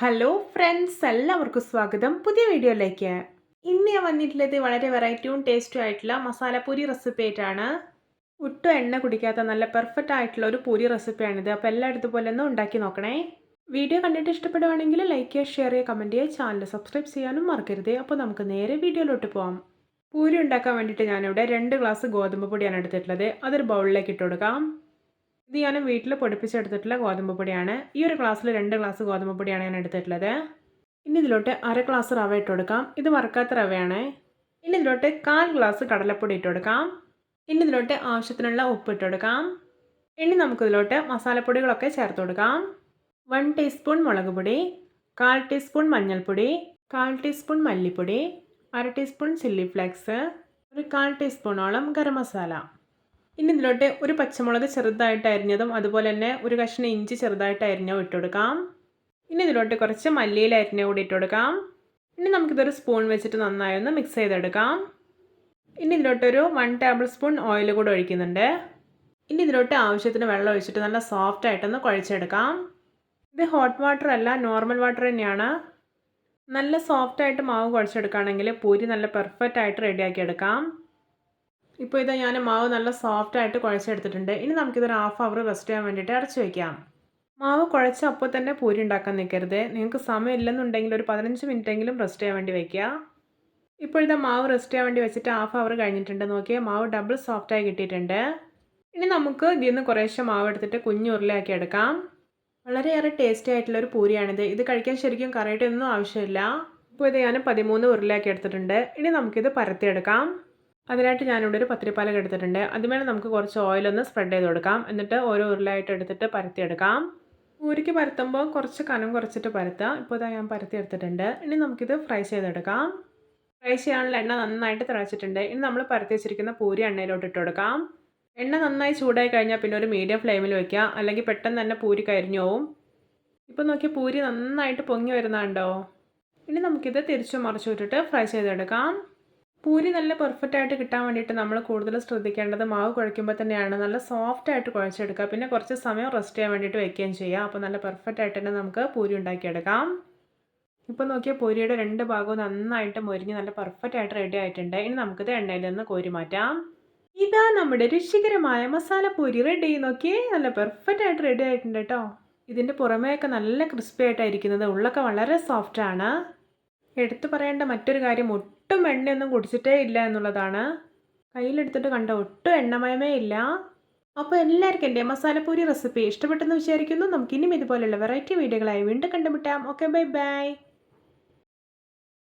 Hello friends എല്ലാവർക്കും സ്വാഗതം. പുതിയ വീഡിയോയിലേക്ക്. ഇന്ന് ഞാൻ വന്നിട്ടുള്ളത് വളരെ വെറൈറ്റിയും ടേസ്റ്റും ആയിട്ടുള്ള മസാലപ്പൂരി റെസിപ്പി ആയിട്ടാണ്. ഒട്ടും എണ്ണ കുടിക്കാത്ത നല്ല പെർഫെക്റ്റ് ആയിട്ടുള്ള ഒരു പൂരി റെസിപ്പിയാണിത് അപ്പോൾ എല്ലായിടത്തും പോലെ ഒന്ന് ഉണ്ടാക്കി നോക്കണേ. വീഡിയോ കണ്ടിട്ട് ഇഷ്ടപ്പെടുവാണെങ്കിൽ ലൈക്ക് ചെയ്യുക ഷെയർ ചെയ്യുക കമന്റ് ചെയ്യുക ചാനൽ സബ്സ്ക്രൈബ് ചെയ്യാനും മറക്കരുത്. അപ്പോൾ നമുക്ക് നേരെ വീഡിയോയിലോട്ട് പോകാം പൂരി ഉണ്ടാക്കാൻ വേണ്ടിയിട്ട് ഞാനിവിടെ രണ്ട് ഗ്ലാസ് ഗോതമ്പ് പൊടിയാണ് എടുത്തിട്ടുള്ളത്. അതൊരു ബൗളിലേക്ക് ഇട്ട് കൊടുക്കാം. ഇത് ഞാൻ വീട്ടിൽ പൊടിപ്പിച്ചെടുത്തിട്ടുള്ള ഗോതമ്പ് പൊടിയാണ്. ഈ ഒരു ഗ്ലാസ്സിൽ രണ്ട് ഗ്ലാസ് ഗോതമ്പ് പൊടിയാണ് ഞാൻ എടുത്തിട്ടുള്ളത്. ഇനി ഇതിലോട്ട് അര ഗ്ലാസ് റവ ഇട്ട് കൊടുക്കാം. ഇത് വറുക്കാത്ത റവയാണ്. ഇനി ഇതിലോട്ട് കാൽ ഗ്ലാസ് കടലപ്പൊടി ഇട്ട് കൊടുക്കാം. ഇനി ഇതിലോട്ട് ആവശ്യത്തിനുള്ള ഉപ്പ് ഇട്ട് കൊടുക്കാം. ഇനി നമുക്കിതിലോട്ട് മസാലപ്പൊടികളൊക്കെ ചേർത്ത് കൊടുക്കാം. വൺ ടീസ്പൂൺ മുളക് പൊടി കാൽ ടീസ്പൂൺ മഞ്ഞൾപ്പൊടി കാൽ ടീസ്പൂൺ മല്ലിപ്പൊടി അര ടീസ്പൂൺ ചില്ലി ഫ്ലേക്സ് ഒരു കാൽ ടീസ്പൂണോളം ഗരം മസാല. ഇനി ഇതിലോട്ട് ഒരു പച്ചമുളക് ചെറുതായിട്ട് അരിഞ്ഞതും അതുപോലെ തന്നെ ഒരു കഷ്ണം ഇഞ്ചി ചെറുതായിട്ട് അരിഞ്ഞോ ഇട്ട് കൊടുക്കാം. ഇനി ഇതിലോട്ട് കുറച്ച് മല്ലിയില അരിഞ്ഞ കൂടി ഇട്ട് കൊടുക്കാം. ഇനി നമുക്കിതൊരു സ്പൂൺ വെച്ചിട്ട് നന്നായി ഒന്ന് മിക്സ് ചെയ്തെടുക്കാം. ഇനി ഇതിലോട്ടൊരു വൺ ടേബിൾ സ്പൂൺ ഓയിൽ കൂടെ ഒഴിക്കുന്നുണ്ട്. ഇനി ഇതിലോട്ട് ആവശ്യത്തിന് വെള്ളം ഒഴിച്ചിട്ട് നല്ല സോഫ്റ്റ് ആയിട്ടൊന്ന് കുഴച്ചെടുക്കാം. ഇത് ഹോട്ട് വാട്ടർ അല്ല നോർമൽ വാട്ടർ തന്നെയാണ്. നല്ല സോഫ്റ്റ് ആയിട്ട് മാവ് കുഴച്ചെടുക്കുകയാണെങ്കിൽ പൂരി നല്ല പെർഫെക്റ്റ് ആയിട്ട് റെഡിയാക്കി എടുക്കാം. ഇപ്പോൾ ഇതാ ഞാൻ മാവ് നല്ല സോഫ്റ്റ് ആയിട്ട് കുഴച്ചെടുത്തിട്ടുണ്ട്. ഇനി നമുക്കിതൊരു ഹാഫ് അവർ റെസ്റ്റ് ചെയ്യാൻ വേണ്ടിയിട്ട് അടച്ചു വയ്ക്കാം മാവ് കുഴച്ച അപ്പോൾ തന്നെ പൂരി ഉണ്ടാക്കാൻ നിൽക്കരുത് നിങ്ങൾക്ക് സമയം ഇല്ലെന്നുണ്ടെങ്കിൽ ഒരു പതിനഞ്ച് മിനിറ്റെങ്കിലും റെസ്റ്റ് ചെയ്യാൻ വേണ്ടി വയ്ക്കുക ഇപ്പോഴത്തെ മാവ് റെസ്റ്റ് ചെയ്യാൻ വേണ്ടി വെച്ചിട്ട് ഹാഫ് അവർ കഴിഞ്ഞിട്ടുണ്ട് നോക്കിയാൽ മാവ് ഡബിൾ സോഫ്റ്റായി കിട്ടിയിട്ടുണ്ട്. ഇനി നമുക്ക് ഇതിൽ നിന്ന് കുറേശ്ശെ മാവ് എടുത്തിട്ട് കുഞ്ഞു ഉരുളയാക്കി എടുക്കാം. വളരെയേറെ ടേസ്റ്റി ആയിട്ടുള്ള ഒരു പൂരിയാണിത്. ഇത് കഴിക്കാൻ ശരിക്കും കറിയുടെ ആവശ്യമില്ല. ഇപ്പോൾ ഇത് ഞാൻ പതിമൂന്ന് ഉരുളയാക്കി എടുത്തിട്ടുണ്ട്. ഇനി നമുക്കിത് പരത്തിയെടുക്കാം. അതിനായിട്ട് ഞാനിവിടെ ഒരു പത്തിരിപ്പാലക എടുത്തിട്ടുണ്ട്. അതുമേലെ നമുക്ക് കുറച്ച് ഓയിലൊന്ന് സ്പ്രെഡ് ചെയ്ത് കൊടുക്കാം. എന്നിട്ട് ഓരോ ഉരുളായിട്ട് എടുത്തിട്ട് പരത്തിയെടുക്കാം പൂരിക്ക് പരത്തുമ്പോൾ കുറച്ച് കനം കുറച്ചിട്ട് പരത്താം ഇപ്പോൾ ഇതാ ഞാൻ പരത്തി എടുത്തിട്ടുണ്ട്. ഇനി നമുക്കിത് ഫ്രൈ ചെയ്തെടുക്കാം. ഫ്രൈ ചെയ്യാനുള്ള എണ്ണ നന്നായിട്ട് തിളച്ചിട്ടുണ്ട്. ഇനി നമ്മൾ പരത്തി വെച്ചിരിക്കുന്ന പൂരി എണ്ണയിലോട്ട് ഇട്ട് കൊടുക്കാം. എണ്ണ നന്നായി ചൂടായി കഴിഞ്ഞാൽ പിന്നെ ഒരു മീഡിയം ഫ്ലെയിമിൽ വെക്കുക. അല്ലെങ്കിൽ പെട്ടെന്ന് തന്നെ പൂരി കരിഞ്ഞു പോവും. ഇപ്പോൾ നോക്കിയാൽ പൂരി നന്നായിട്ട് പൊങ്ങി വരുന്നുണ്ടോ? ഇനി നമുക്കിത് തിരിച്ചു മറിച്ചു വിട്ടിട്ട് ഫ്രൈ ചെയ്തെടുക്കാം. പൂരി നല്ല പെർഫെക്റ്റ് ആയിട്ട് കിട്ടാൻ വേണ്ടിയിട്ട് നമ്മൾ കൂടുതൽ ശ്രദ്ധിക്കേണ്ടത് മാവ് കുഴയ്ക്കുമ്പോൾ തന്നെയാണ്. നല്ല സോഫ്റ്റ് ആയിട്ട് കുഴച്ചെടുക്കുക. പിന്നെ കുറച്ച് സമയം റെസ്റ്റ് ചെയ്യാൻ വേണ്ടിയിട്ട് വെക്കുകയും ചെയ്യാം അപ്പോൾ നല്ല പെർഫെക്റ്റ് ആയിട്ട് തന്നെ നമുക്ക് പൂരി ഉണ്ടാക്കിയെടുക്കാം. ഇപ്പോൾ നോക്കിയാൽ പൂരിയുടെ രണ്ട് ഭാഗവും നന്നായിട്ട് മൊരിഞ്ഞ് നല്ല പെർഫെക്റ്റ് ആയിട്ട് റെഡി ആയിട്ടുണ്ട്. ഇനി നമുക്കിത് എണ്ണയിൽ നിന്ന് കോരി മാറ്റാം. ഇതാ നമ്മുടെ രുചികരമായ മസാല പൂരി റെഡി നോക്കിയേ നല്ല പെർഫെക്റ്റ് ആയിട്ട് റെഡി ആയിട്ടുണ്ട് കേട്ടോ. ഇതിന്റെ പുറമേയൊക്കെ നല്ല ക്രിസ്പി ആയിട്ടായിരിക്കുന്നത് ഉള്ളൊക്കെ വളരെ സോഫ്റ്റ് ആണ്. എടുത്തു പറയേണ്ട മറ്റൊരു കാര്യം ഒട്ടും എണ്ണയൊന്നും കുടിച്ചിട്ടേ ഇല്ല എന്നുള്ളതാണ്. കയ്യിലെടുത്തിട്ട് കണ്ട ഒട്ടും എണ്ണമയമേ ഇല്ല. അപ്പോൾ എല്ലാവർക്കും എന്റെ മസാലപ്പൂരി റെസിപ്പി ഇഷ്ടപ്പെട്ടെന്ന് വിചാരിക്കുന്നു. നമുക്കിനിയും ഇതുപോലെയുള്ള വെറൈറ്റി വീഡിയോകളായി വീണ്ടും കണ്ടുമുട്ടാം. Okay bye bye.